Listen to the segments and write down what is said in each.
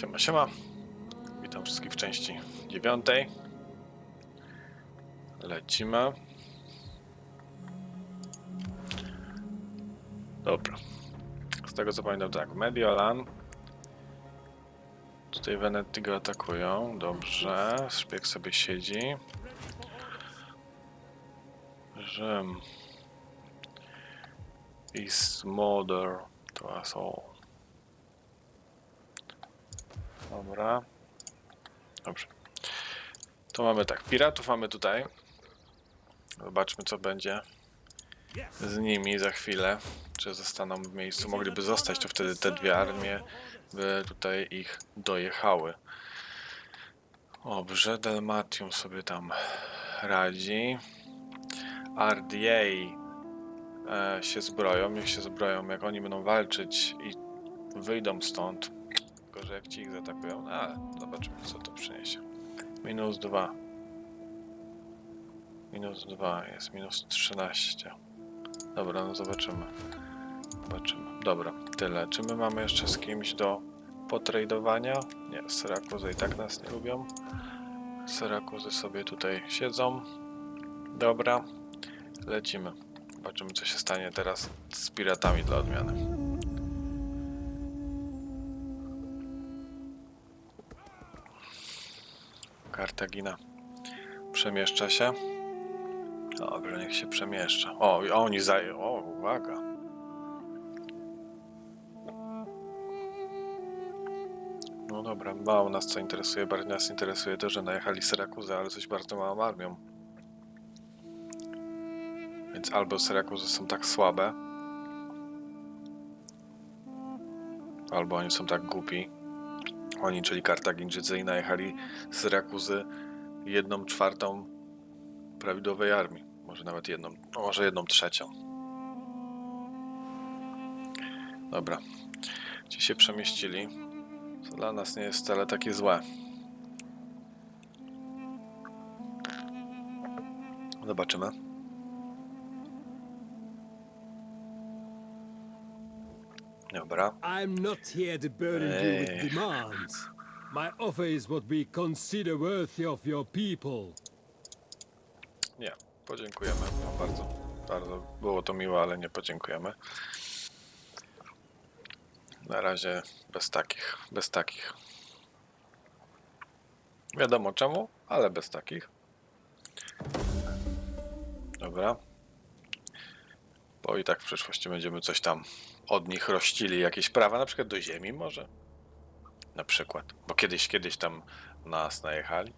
Siema, siema. Witam wszystkich w części dziewiątej. Lecimy. Dobra. Z tego co pamiętam tak, Mediolan. Tutaj Venety go atakują. Dobrze. Szpieg sobie siedzi. Rzym. Is mother to us all. Dobra. Dobrze. To mamy tak. Piratów mamy tutaj. Zobaczmy, co będzie z nimi za chwilę. Czy zostaną w miejscu. Mogliby zostać, to wtedy te dwie armie by tutaj ich dojechały. Dobrze, Delmatium sobie tam radzi. RDA e, się zbroją. Niech się zbroją. Jak oni będą walczyć i wyjdą stąd, Gorzej jak ci ich zaatakują, no ale zobaczymy co to przyniesie. Minus 2. Minus 2 jest minus 13. Dobra, no zobaczymy. Zobaczymy. Dobra, tyle. Czy my mamy jeszcze z kimś do potradowania? Nie, Syrakuzy i tak nas nie lubią. Syrakuzy sobie tutaj siedzą. Dobra, lecimy. Zobaczymy co się stanie teraz z piratami dla odmiany. Kartagina przemieszcza się. Dobra, niech się przemieszcza. O, oni zają. O, uwaga. No dobra, mało nas co interesuje. Bardziej nas interesuje to, że najechali Syrakuzy, ale coś bardzo małą armią. Więc albo Syrakuzy są tak słabe, albo oni są tak głupi, oni, czyli Kartagińczycy, najechali z Syrakuzy jedną czwartą prawidłowej armii. Może nawet jedną, no może jedną trzecią. Dobra. Ci się przemieścili. Co dla nas nie jest wcale takie złe. Zobaczymy. Dobra. I'm not here to burden you with demands. My offer is what we consider worthy of your people. Nie, podziękujemy. No bardzo, bardzo było to miłe, ale nie podziękujemy. Na razie bez takich, bez takich. Wiadomo czemu, ale bez takich. Dobra. Bo i tak w przyszłości będziemy coś tam od nich rościli, jakieś prawa, na przykład do ziemi może. Na przykład. Bo kiedyś, kiedyś tam nas najechali.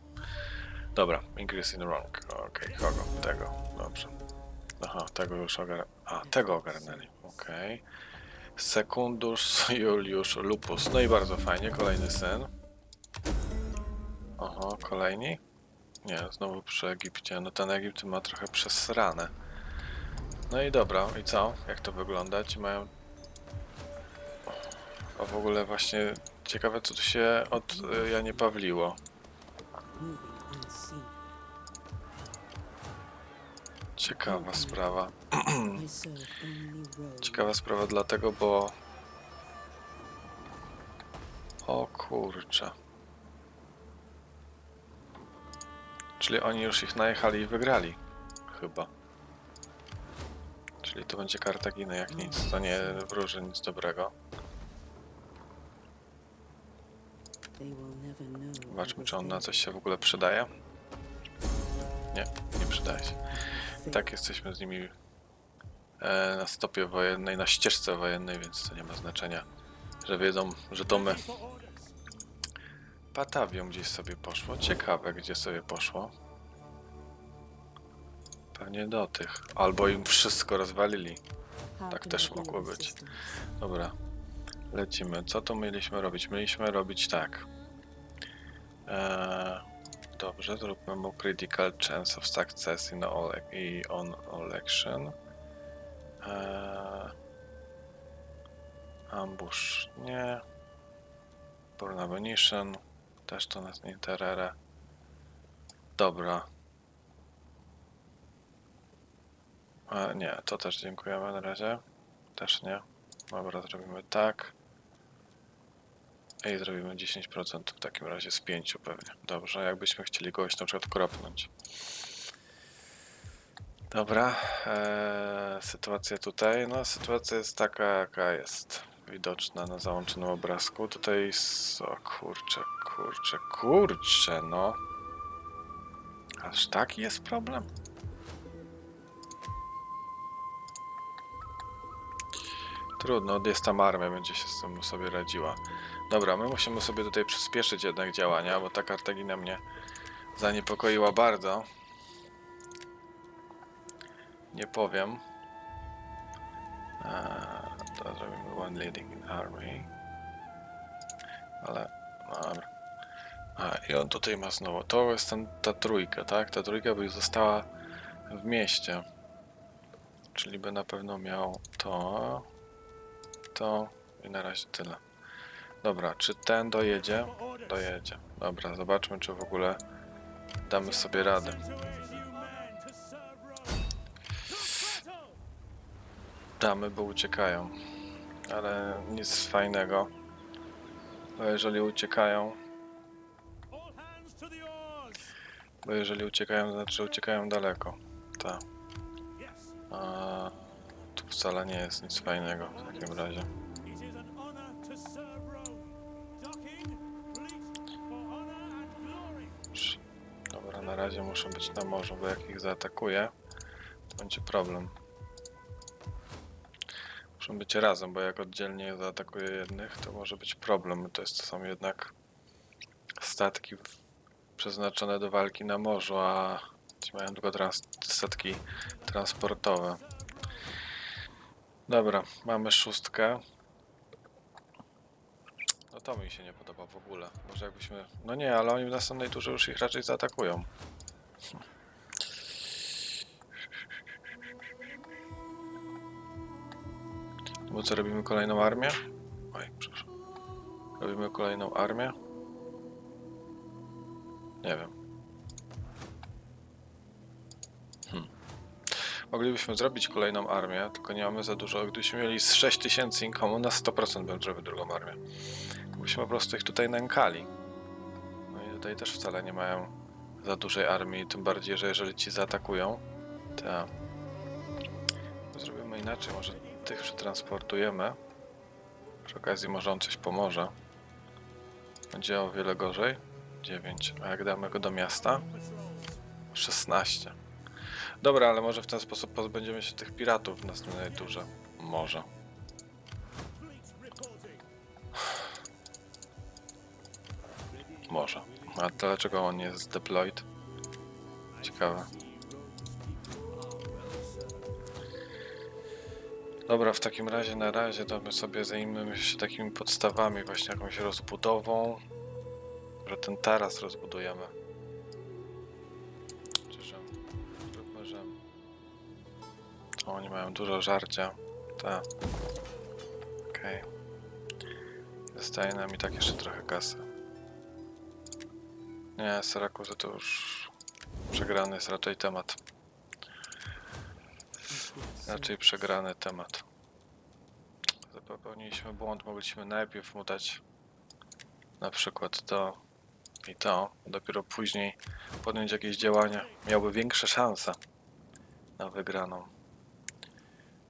Dobra, increase in rank. Okej, kogo? Tego. Dobrze. Aha, tego już ogar... A, tego ogarnęli. Okej. Sekundus Juliusz Lupus. No i bardzo fajnie, kolejny syn. Oho, kolejni? Nie, znowu przy Egipcie. No ten Egipt ma trochę przesrane. No i dobra, i co? Jak to wygląda? Ci mają... A w ogóle właśnie ciekawe co tu się od y, Janie Pawliło. Ciekawa sprawa. Ciekawa sprawa dlatego, bo... O kurczę. Czyli oni już ich najechali i wygrali. Chyba. Czyli to będzie Kartagina jak nic. To nie wróży nic dobrego. Zobaczmy, czy on na coś się w ogóle przydaje. Nie, nie przydaje się. Tak jesteśmy z nimi e, na stopie wojennej, na ścieżce wojennej, więc to nie ma znaczenia, że wiedzą, że to my. Batawią gdzieś sobie poszło. Ciekawe, gdzie sobie poszło. Pewnie do tych. Albo im wszystko rozwalili. Tak też mogło być. Dobra. Lecimy. Co tu mieliśmy robić? Mieliśmy robić tak. Eee, dobrze, zróbmy mu critical chance of success in all i on election. Eee, ambush nie. Burn ammunition. Też to nas nie interesuje. Dobra. E, nie, to też dziękujemy na razie. Też nie. Dobra, zrobimy tak. Ej, zrobimy 10% w takim razie z 5 pewnie. Dobrze, jakbyśmy chcieli kogoś na przykład kropnąć. Dobra, eee, sytuacja tutaj. No, sytuacja jest taka, jaka jest. Widoczna na załączonym obrazku. Tutaj. O kurczę, kurczę, kurczę, no. Aż taki jest problem? Trudno, jest tam armia, będzie się z tym sobie radziła. Dobra, my musimy sobie tutaj przyspieszyć jednak działania, bo ta Kartagina mnie zaniepokoiła bardzo. Nie powiem. Eee, to zrobimy one leading in army. Ale, dobra. A, i on tutaj ma znowu. To jest ten, ta trójka, tak? Ta trójka by została w mieście. Czyli by na pewno miał to, to i na razie tyle. Dobra, czy ten dojedzie? Dojedzie. Dobra, zobaczmy, czy w ogóle damy sobie radę. Damy, bo uciekają. Ale nic fajnego. Bo jeżeli uciekają, bo jeżeli uciekają, to znaczy uciekają daleko. Tak. A tu wcale nie jest nic fajnego w takim razie. Na razie muszę być na morzu, bo jak ich zaatakuję, będzie problem. Muszą być razem, bo jak oddzielnie zaatakuję jednych, to może być problem. To, jest, to są jednak statki przeznaczone do walki na morzu, a ci mają tylko trans statki transportowe. Dobra, mamy szóstkę. To mi się nie podoba w ogóle. Może jakbyśmy... No nie, ale oni w następnej turze już ich raczej zaatakują. Bo co, robimy kolejną armię? Oj, przepraszam. Robimy kolejną armię? Nie wiem. Hmm. Moglibyśmy zrobić kolejną armię, tylko nie mamy za dużo. Gdybyśmy mieli z 6000 inkomu, na 100% bym zrobił drugą armię. Byśmy po prostu ich tutaj nękali. No i tutaj też wcale nie mają za dużej armii, tym bardziej, że jeżeli ci zaatakują, to zrobimy inaczej, może tych przetransportujemy. Przy okazji może on coś pomoże. Będzie o wiele gorzej. 9. A jak damy go do miasta? 16. Dobra, ale może w ten sposób pozbędziemy się tych piratów w następnej turze. Może. Może. A to dlaczego on jest deployed? Ciekawe. Dobra, w takim razie na razie to my sobie zajmiemy się takimi podstawami, właśnie jakąś rozbudową. Że ten taras rozbudujemy. Czy. O, oni mają dużo żarcia. Tak. Okej. Zostaje nam i tak jeszcze trochę kasy. Nie, Syrakuzy to już przegrany jest raczej temat. Raczej przegrany temat. Popełniliśmy błąd, mogliśmy najpierw mu dać na przykład to i to, dopiero później podjąć jakieś działania. Miałby większe szanse na wygraną.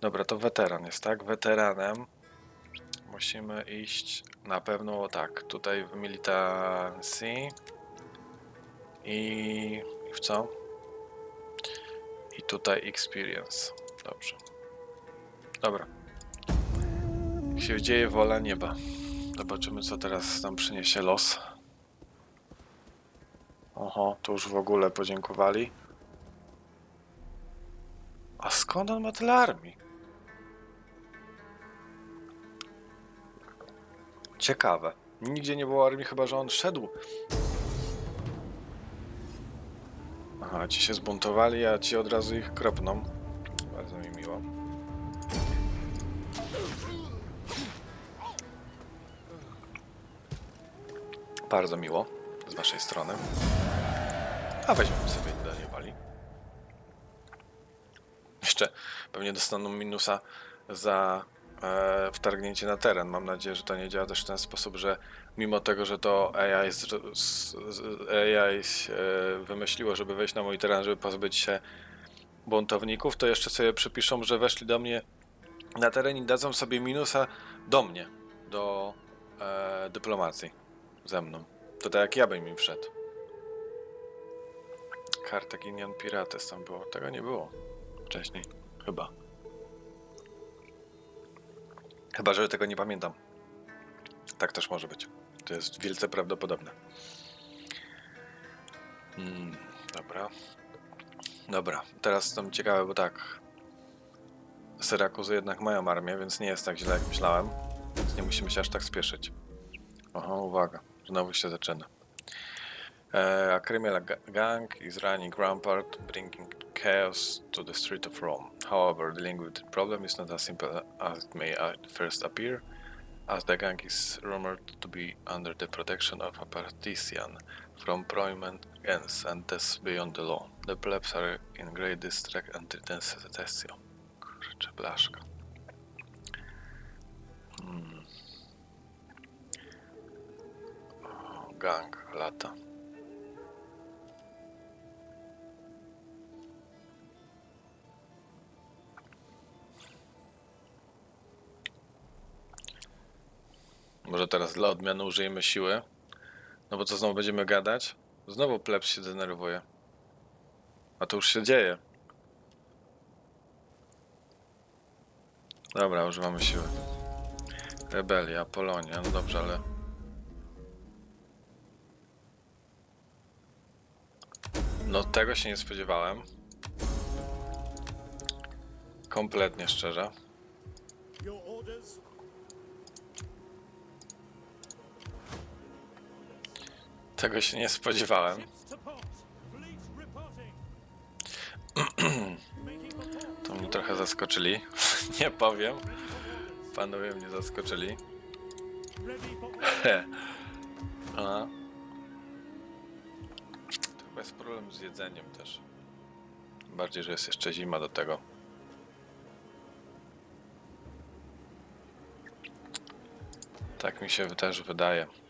Dobra, to weteran jest, tak? Weteranem musimy iść na pewno tak, tutaj w militancy i w co? I tutaj experience. Dobrze. Dobra. Się dzieje wola nieba. Zobaczymy, co teraz nam przyniesie los. Oho, to już w ogóle podziękowali. A skąd on ma tyle armii? Ciekawe. Nigdzie nie było armii, chyba że on szedł. Aha, ci się zbuntowali, a ci od razu ich kropną. Bardzo mi miło. Bardzo miło z waszej strony. A weźmiemy sobie danie wali. Jeszcze pewnie dostaną minusa za e, wtargnięcie na teren. Mam nadzieję, że to nie działa też w ten sposób, że mimo tego, że to AI, z, z, AI się wymyśliło, żeby wejść na mój teren, żeby pozbyć się buntowników, to jeszcze sobie przypiszą, że weszli do mnie na teren i dadzą sobie minusa do mnie, do e, dyplomacji ze mną. To tak jak ja bym im wszedł. Carthaginian Pirates tam było. Tego nie było wcześniej. Chyba. Chyba, że tego nie pamiętam. Tak też może być. To jest wielce prawdopodobne. Mm, dobra. Dobra, teraz jestem ciekawy, bo tak. Syrakuzy jednak mają armię, więc nie jest tak źle jak myślałem. Więc nie musimy się aż tak spieszyć. Oho, uwaga, znowu się zaczyna. Uh, a criminal ga- gang is running rampart, bringing chaos to the street of Rome. However, dealing with the problem is not as simple as it may at first appear, as the gang is rumored to be under the protection of a partisan from prominent gangs and thus beyond the law. The plebs are in great distress and detestation. Kurczę, blaszka. Hmm. Gang lata. Może teraz dla odmiany użyjemy siły. No bo co znowu będziemy gadać? Znowu plebs się denerwuje. A to już się dzieje. Dobra, używamy siły. Rebelia, Polonia, no dobrze, ale... No tego się nie spodziewałem. Kompletnie szczerze. Tego się nie spodziewałem. To mnie trochę zaskoczyli. nie powiem. Panowie mnie zaskoczyli. A. To chyba jest problem z jedzeniem też. Bardziej, że jest jeszcze zima do tego. Tak mi się też wydaje.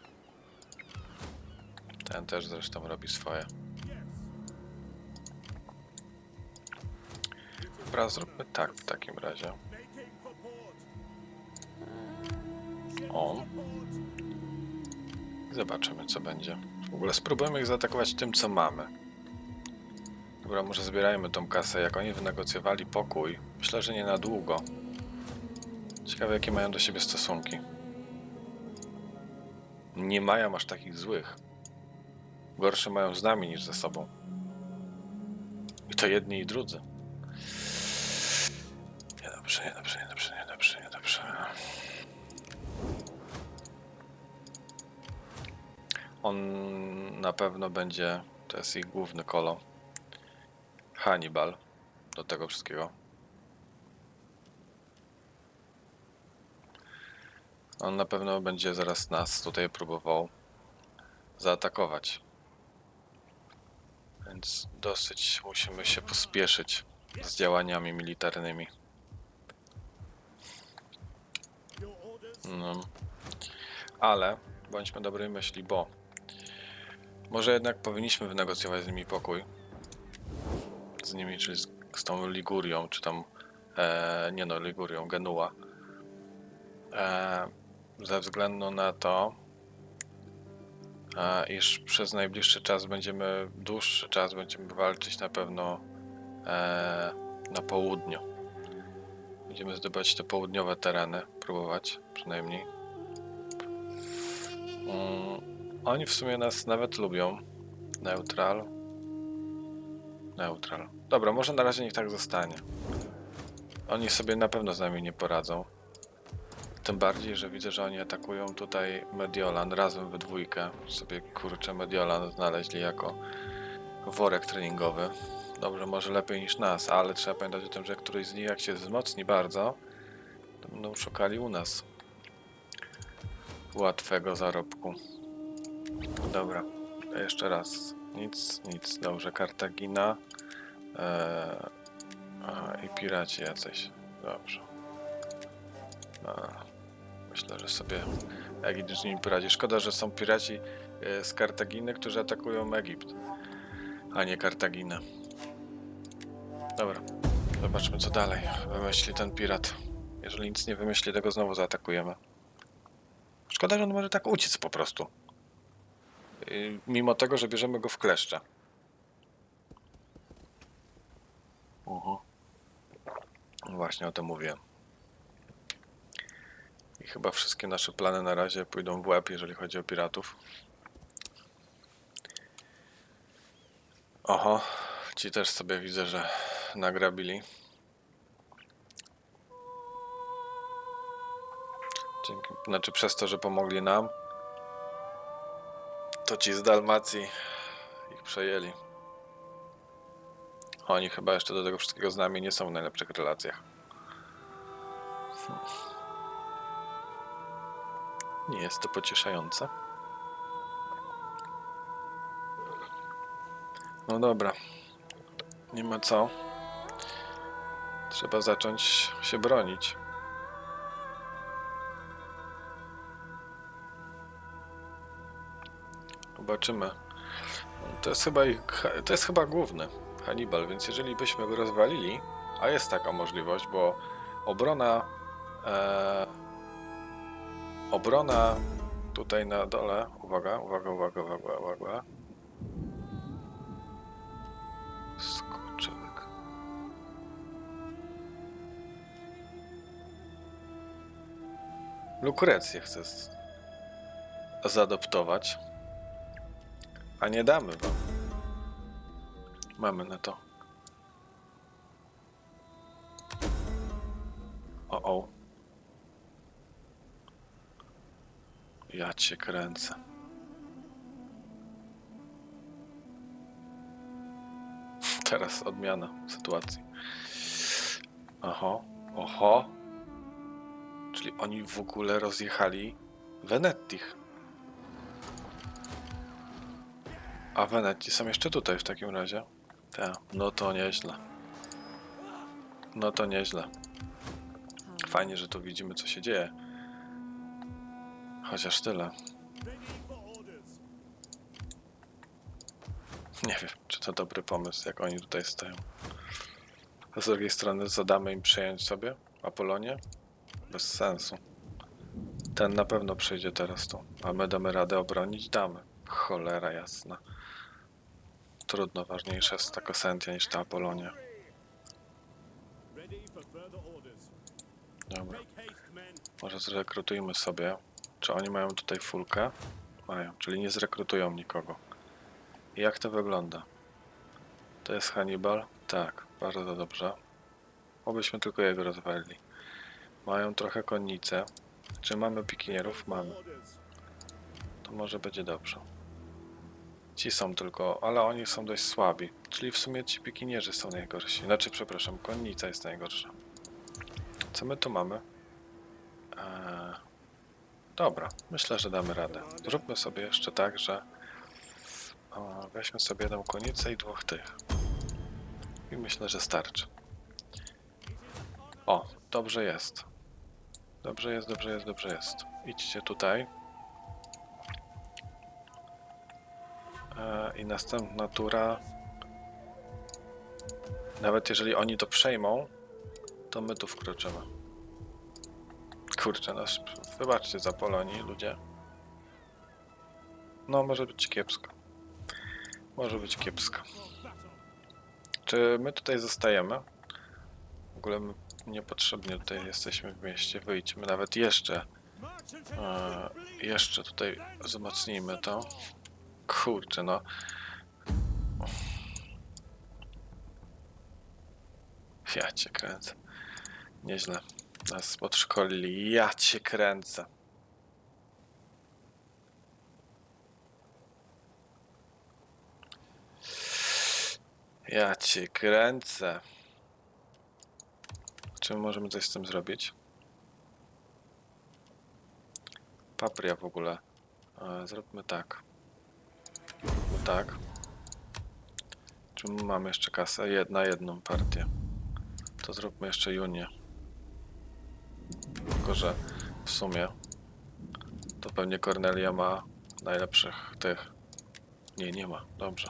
Ten też zresztą robi swoje. Dobra, zróbmy tak w takim razie. O. Zobaczymy, co będzie. W ogóle spróbujmy ich zaatakować tym, co mamy. Dobra, może zbierajmy tą kasę. Jak oni wynegocjowali pokój, myślę, że nie na długo. Ciekawe, jakie mają do siebie stosunki. Nie mają aż takich złych. Gorsze mają z nami niż ze sobą. I to jedni i drudzy. Niedobrze, niedobrze, niedobrze, niedobrze, niedobrze. On na pewno będzie, to jest ich główny kolo. Hannibal do tego wszystkiego. On na pewno będzie zaraz nas tutaj próbował zaatakować. Więc dosyć musimy się pospieszyć z działaniami militarnymi. No. Ale bądźmy dobrej myśli, bo może jednak powinniśmy wynegocjować z nimi pokój. Z nimi, czyli z, z tą Ligurią, czy tam e, nie no, Ligurią, Genua. E, ze względu na to, e, iż przez najbliższy czas będziemy, dłuższy czas będziemy walczyć na pewno e, na południu. Będziemy zdobywać te południowe tereny, próbować przynajmniej. Mm, oni w sumie nas nawet lubią. Neutral. Neutral. Dobra, może na razie niech tak zostanie. Oni sobie na pewno z nami nie poradzą. Tym bardziej, że widzę, że oni atakują tutaj Mediolan razem we dwójkę. Sobie kurczę Mediolan znaleźli jako worek treningowy. Dobrze, może lepiej niż nas, ale trzeba pamiętać o tym, że któryś z nich jak się wzmocni bardzo, to będą szukali u nas łatwego zarobku. Dobra, jeszcze raz. Nic, nic. Dobrze, Kartagina eee, a, i piraci jacyś. Dobrze. Myślę, że sobie Egipt z nimi poradzi. Szkoda, że są piraci e, z Kartaginy, którzy atakują Egipt, a nie Kartaginę. Dobra, zobaczmy co dalej wymyśli ten pirat. Jeżeli nic nie wymyśli, tego znowu zaatakujemy. Szkoda, że on może tak uciec po prostu. Mimo tego, że bierzemy go w kleszcze. Oho. Właśnie o tym mówiłem. I chyba wszystkie nasze plany na razie pójdą w łeb, jeżeli chodzi o piratów. Oho, ci też sobie widzę, że nagrabili. Dzięki, znaczy przez to, że pomogli nam, to ci z Dalmacji ich przejęli. Oni chyba jeszcze do tego wszystkiego z nami nie są w najlepszych relacjach. Nie jest to pocieszające. No dobra. Nie ma co. Trzeba zacząć się bronić. Zobaczymy. To jest chyba to jest chyba główny Hannibal, więc jeżeli byśmy go rozwalili, a jest taka możliwość, bo obrona e, obrona tutaj na dole, uwaga, uwaga, uwaga, uwaga, uwaga. Skurczybyk. Lukrecję chcę z- zaadoptować. A nie damy wam. Mamy na to. O, o. Ja cię kręcę. Teraz odmiana sytuacji. Oho, oho. Czyli oni w ogóle rozjechali Venettich. A Wenetti są jeszcze tutaj w takim razie? Tak, no to nieźle. No to nieźle. Fajnie, że tu widzimy co się dzieje. Chociaż tyle. Nie wiem, czy to dobry pomysł, jak oni tutaj stoją. A z drugiej strony zadamy im przejąć sobie Apolonię? Bez sensu. Ten na pewno przyjdzie teraz tu. A my damy radę obronić? Damy. Cholera jasna. Trudno, ważniejsza jest ta Kosentia niż ta Apolonia. Dobra. Może zrekrutujmy sobie. Czy oni mają tutaj fulkę? Mają, czyli nie zrekrutują nikogo. I jak to wygląda? To jest Hannibal? Tak, bardzo dobrze. Obyśmy tylko jego rozwalili. Mają trochę konnice. Czy mamy pikinierów? Mamy. To może będzie dobrze. Ci są tylko, ale oni są dość słabi. Czyli w sumie ci pikinierzy są najgorsi. Znaczy, przepraszam, konnica jest najgorsza. Co my tu mamy? Eee, dobra, myślę, że damy radę. Zróbmy sobie jeszcze tak, że o, weźmy sobie jedną konicę i dwóch tych. I myślę, że starczy. O, dobrze jest. Dobrze jest, dobrze jest, dobrze jest. Idźcie tutaj. E, I następna tura. Nawet jeżeli oni to przejmą, to my tu wkroczymy. Kurczę, no, wybaczcie za Polonii, ludzie. No, może być kiepsko. Może być kiepsko. Czy my tutaj zostajemy? W ogóle my niepotrzebnie tutaj jesteśmy w mieście. Wyjdźmy nawet jeszcze. E, jeszcze tutaj wzmocnijmy to. Kurczę, no. Ja cię kręcę. Nieźle. Nas podszkolili. Ja cię kręcę. Ja cię kręcę. Czy my możemy coś z tym zrobić? Papria w ogóle. E, zróbmy tak. Zróbmy tak. Czy my mamy jeszcze kasę? Jedna jedną partię. To zróbmy jeszcze Junię. Tylko, że w sumie to pewnie Cornelia ma najlepszych tych. Nie, nie ma. Dobrze.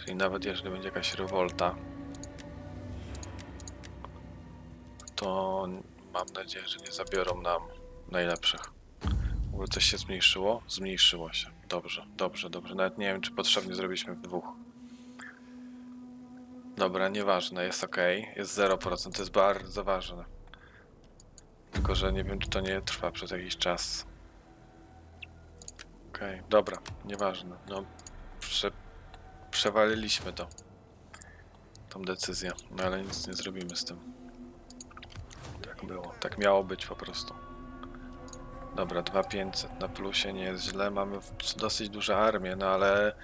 Czyli nawet jeżeli będzie jakaś rewolta, to mam nadzieję, że nie zabiorą nam najlepszych. W ogóle coś się zmniejszyło? Zmniejszyło się. Dobrze, dobrze, dobrze. Nawet nie wiem, czy potrzebnie zrobiliśmy w dwóch. Dobra, nieważne, jest ok. Jest 0%, to jest bardzo ważne. Tylko, że nie wiem, czy to nie trwa przez jakiś czas. Okej, dobra, nieważne. No, prze, przewaliliśmy to. Tą decyzję, no ale nic nie zrobimy z tym. Tak było, tak miało być po prostu. Dobra, 2500 na plusie nie jest źle. Mamy dosyć dużą armię, no ale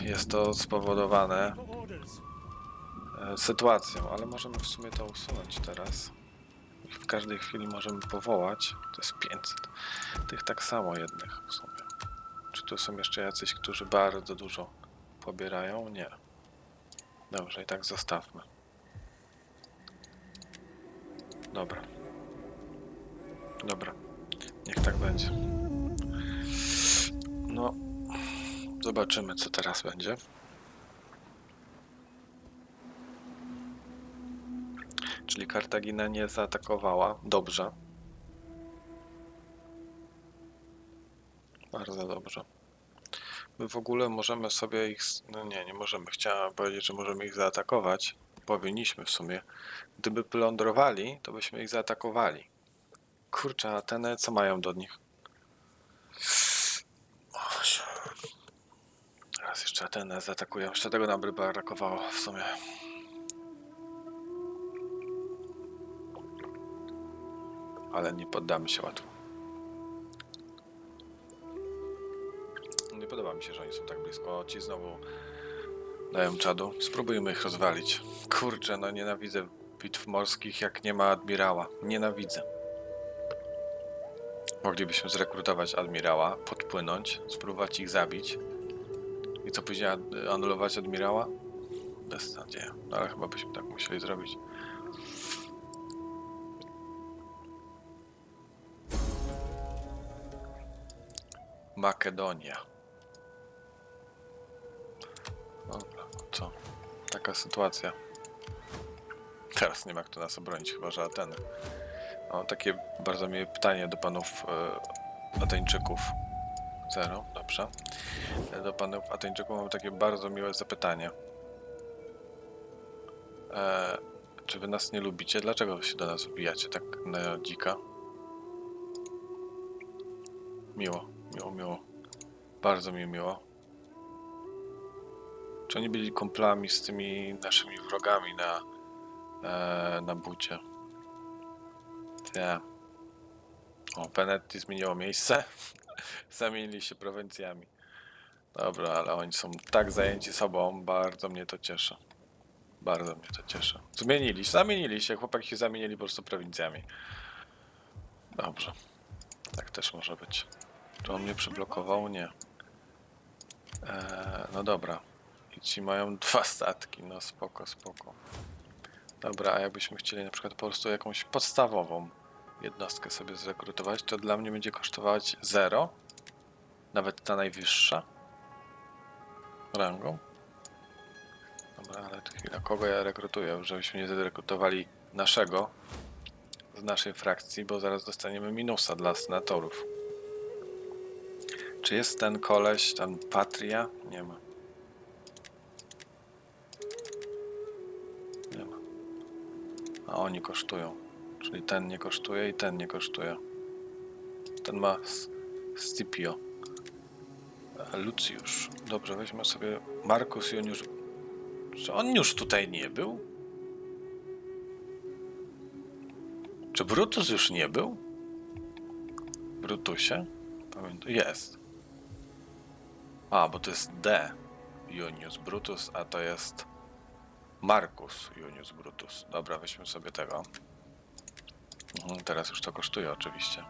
jest to spowodowane e, sytuacją, ale możemy w sumie to usunąć teraz. W każdej chwili możemy powołać. To jest 500. Tych tak samo jednych w sumie. Czy tu są jeszcze jacyś, którzy bardzo dużo pobierają? Nie. Dobrze, i tak zostawmy. Dobra. Dobra. Niech tak będzie. No, zobaczymy, co teraz będzie. Czyli Kartagina nie zaatakowała. Dobrze. Bardzo dobrze. My w ogóle możemy sobie ich. No nie, nie możemy. Chciałem powiedzieć, że możemy ich zaatakować. Powinniśmy w sumie. Gdyby plądrowali, to byśmy ich zaatakowali. Kurczę, Ateny, co mają do nich? Teraz jeszcze Atenę zaatakują. Jeszcze tego nam by brakowało w sumie. Ale nie poddamy się łatwo. Nie podoba mi się, że oni są tak blisko. Ci znowu dają czadu. Spróbujmy ich rozwalić. Kurczę, no nienawidzę bitw morskich, jak nie ma admirała. Nienawidzę. Moglibyśmy zrekrutować admirała, podpłynąć, spróbować ich zabić. I co później anulować admirała? Bez nadzieja. No ale chyba byśmy tak musieli zrobić. Makedonia. Dobra, co? Taka sytuacja. Teraz nie ma kto nas obronić, chyba że Ateny. Mam takie bardzo miłe pytanie do panów e, Ateńczyków. Zero, dobrze. E, Do panów Ateńczyków mam takie bardzo miłe zapytanie. E, czy wy nas nie lubicie? Dlaczego się do nas wbijacie tak na dzika? Miło, miło, miło. Bardzo mi miło. Czy oni byli kumplami z tymi naszymi wrogami na, e, na bucie? Ja. O, Venetti zmieniło miejsce. Zamienili się prowincjami. Dobra, ale oni są tak zajęci sobą, bardzo mnie to cieszy. Bardzo mnie to cieszy. Zmienili się, zamienili się, chłopaki się zamienili po prostu prowincjami. Dobrze. Tak też może być. Czy on mnie przyblokował? Nie. Eee, no dobra. I ci mają dwa statki. No spoko, spoko. Dobra, a jakbyśmy chcieli na przykład po prostu jakąś podstawową jednostkę sobie zrekrutować, to dla mnie będzie kosztować 0. Nawet ta najwyższa. Rangą. Dobra, ale to chwila. Kogo ja rekrutuję? Żebyśmy nie zrekrutowali naszego z naszej frakcji, bo zaraz dostaniemy minusa dla senatorów. Czy jest ten koleś, ten Patria? Nie ma. Nie ma. A oni kosztują. Czyli ten nie kosztuje i ten nie kosztuje. Ten ma Scipio. A Lucjusz. Dobrze, weźmy sobie Markus już... Czy on już tutaj nie był? Czy Brutus już nie był? Brutusie? Pamiętam. Jest. A, bo to jest D. Junius Brutus, a to jest Marcus Junius Brutus. Dobra, weźmy sobie tego. Mhm, teraz już to kosztuje oczywiście.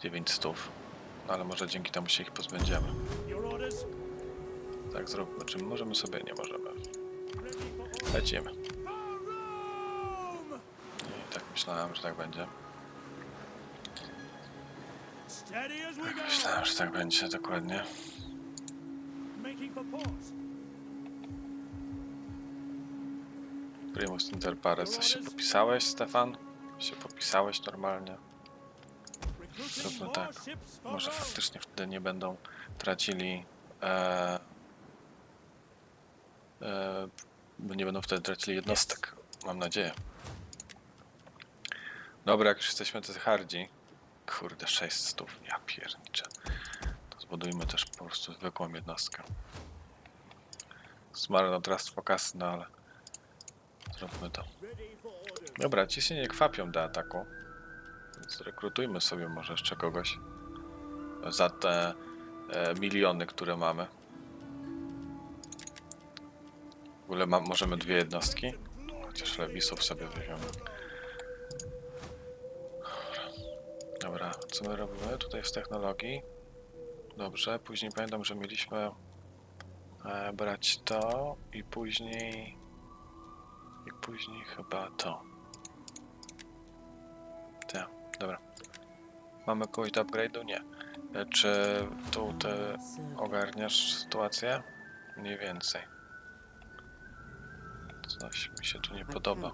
9 stów. No ale może dzięki temu się ich pozbędziemy. Tak zróbmy. Czy możemy sobie? Nie możemy. Lecimy. Rome! Nie, tak Myślałem, że tak będzie. Go. Myślałem, że tak będzie, dokładnie. Primus inter pares. Co się popisałeś, Stefan? Się popisałeś normalnie. Zróbmy tak. Może faktycznie wtedy nie będą tracili. E, e, nie będą wtedy tracili jednostek. Mam nadzieję. Dobra, jak już jesteśmy tacy hardzi. Kurde, 600. Ja pierniczę. Zbudujmy też po prostu zwykłą jednostkę. Zmarnotrawstwo kasy, no ale zróbmy to. Dobra, ci się nie kwapią do ataku. Więc rekrutujmy sobie może jeszcze kogoś za te e, miliony, które mamy. W ogóle ma, możemy dwie jednostki. Chociaż lewisów sobie weźmiemy. Dobra, co my robimy tutaj z technologii? Dobrze, później pamiętam, że mieliśmy e, brać to i później i później chyba to. Tak, dobra. Mamy kogoś do upgrade'u? Nie. E, Czy tu ty ogarniasz sytuację? Mniej więcej. Coś mi się tu nie podoba.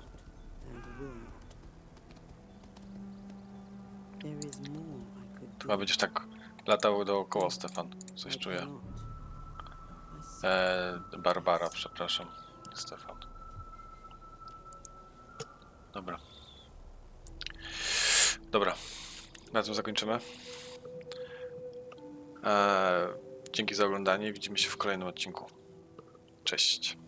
Chyba będziesz tak latał dookoła, Stefan. Coś czuję. E, Barbara, przepraszam. Stefan. Dobra. Dobra. Na tym zakończymy. E, dzięki za oglądanie. Widzimy się w kolejnym odcinku. Cześć.